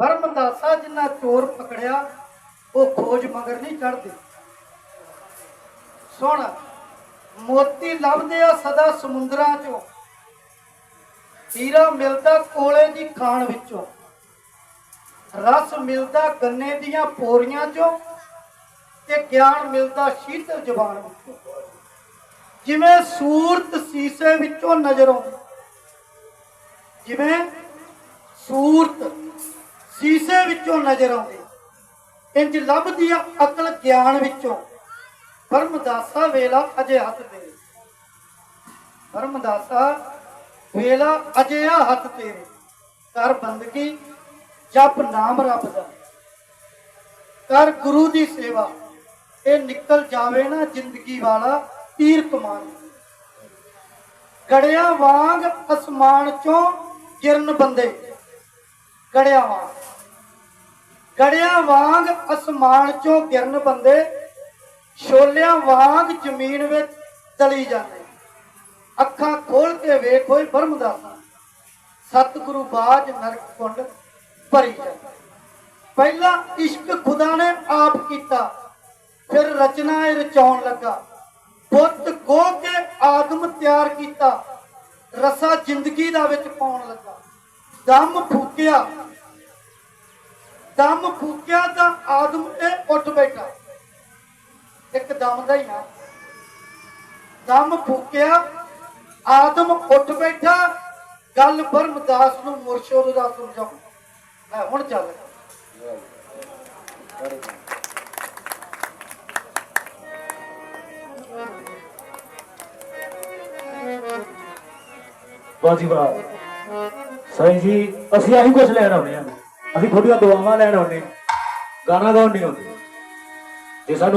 ਬਰਮਦਾਸਾ ਜਿੰਨਾ ਚੋਰ ਪਕੜਿਆ, ਉਹ ਖੋਜ ਮਗਰ ਨਹੀਂ ਚੜਦੇ ਸੁਣ, ਮੋਤੀ ਲੱਭਦੇ ਆ ਸਦਾ ਸਮੁੰਦਰਾਂ ਚੋਂ। ਹੀਰਾ ਮਿਲਦਾ ਕੋਲੇ ਦੀ ਖਾਣ ਵਿੱਚੋਂ। ਰਸ ਮਿਲਦਾ ਗੰਨੇ ਦੀਆਂ ਪੋਰੀਆਂ ਚੋਂ ਤੇ ਗਿਆਨ ਮਿਲਦਾ ਸ਼ੀਤਲ ਜ਼ਬਾਨ ਵਿੱਚੋਂ। ਜਿਵੇਂ ਸੂਰਤ ਸੀਸੇ ਵਿੱਚੋਂ ਨਜ਼ਰ। ਆਉਂਦਾ ਜਿਵੇਂ ਸੂਰਤ ਸੀਸੇ ਵਿੱਚੋਂ ਨਜ਼ਰ ਆਉਂਦੀ ਇੰਜ ਲੱਭਦੀ ਆ ਅਕਲ ਗਿਆਨ ਵਿੱਚੋਂ। ਬਰਮਦਾਸਾ ਵੇਲਾ ਅਜੇ ਹੱਥ ਤੇਰੇ। ਪਰਮਦਾਸਾ ਵੇਲਾ ਅਜੇ ਆ ਹੱਥ ਤੇਰੇ। ਕਰ ਬੰਦਗੀ, ਜਪ ਨਾਮ ਰੱਬ ਦਾ। ਕਰ ਗੁਰੂ ਦੀ ਸੇਵਾ। ਇਹ ਨਿਕਲ ਜਾਵੇ ਨਾ ਜ਼ਿੰਦਗੀ ਵਾਲਾ ਤੀਰ ਕਮਾਨ। ਗੜਿਆ ਵਾਂਗ ਅਸਮਾਨ ਚੋਂ ਗਿਰਨ ਬੰਦੇ। ਗੜਿਆ ਵਾਂਗ। ਗੜਿਆ ਵਾਂਗ ਅਸਮਾਨ ਚੋਂ ਗਿਰਨ ਬੰਦੇ, ਛੋਲਿਆਂ ਵਾਂਗ ਜ਼ਮੀਨ ਵਿੱਚ ਤਲੀ ਜਾਂਦੇ। ਅੱਖਾਂ ਖੋਲ ਕੇ ਵੇਖ ਹੋਏ ਬਰਮਦਾਸਾ ਸਤਿਗੁਰੂ ਬਾਜ ਨਰਕ ਕੁੰਡ ਭਰੀ ਜਾਂਦਾ। ਪਹਿਲਾ ਇਸ਼ਕ ਖੁਦਾ ਨੇ ਆਪ ਕੀਤਾ, ਫਿਰ ਰਚਨਾ ਇਹ ਰਚਾਉਣ ਲੱਗਾ। ਪੁੱਤ ਗੋ ਕੇ ਆਦਮ ਤਿਆਰ ਕੀਤਾ, ਰਸਾ ਜ਼ਿੰਦਗੀ ਦਾ ਵਿੱਚ ਪਾਉਣ ਲੱਗਾ। ਦਮ ਫੂਕਿਆ ਦਮ ਫੂਕਿਆ ਤਾਂ ਆਦਮ ਇਹ ਉੱਠ ਬੈਠਾ। ਇੱਕ ਦਮ ਦਾ ਹੀ ਨਾ। ਦਮ ਫੂਕਿਆ, ਆਦਮ ਉੱਠ ਬੈਠਾ। ਗੱਲ ਬਰਮਦਾਸ ਨੂੰ ਮੁਰਸ਼ਦ ਦਾ ਸਮਝਾਉ ਲੈ, ਹੁਣ ਚੱਲ। ਵਾਹ ਜੀ ਵਾਹ ਸਾਈਂ ਜੀ, ਅਸੀਂ ਆਹੀ ਕੁਝ ਲੈਣ ਆਉਣੇ ਆ। ਅਸੀਂ ਤੁਹਾਡੀਆਂ ਦੁਆਵਾਂ ਲੈਣ ਆਉਣੇ ਗਾਣਾ ਗਾਉਣ ਨਹੀਂ ਆਉਂਦੇ ਜੇ ਸਾਨੂੰ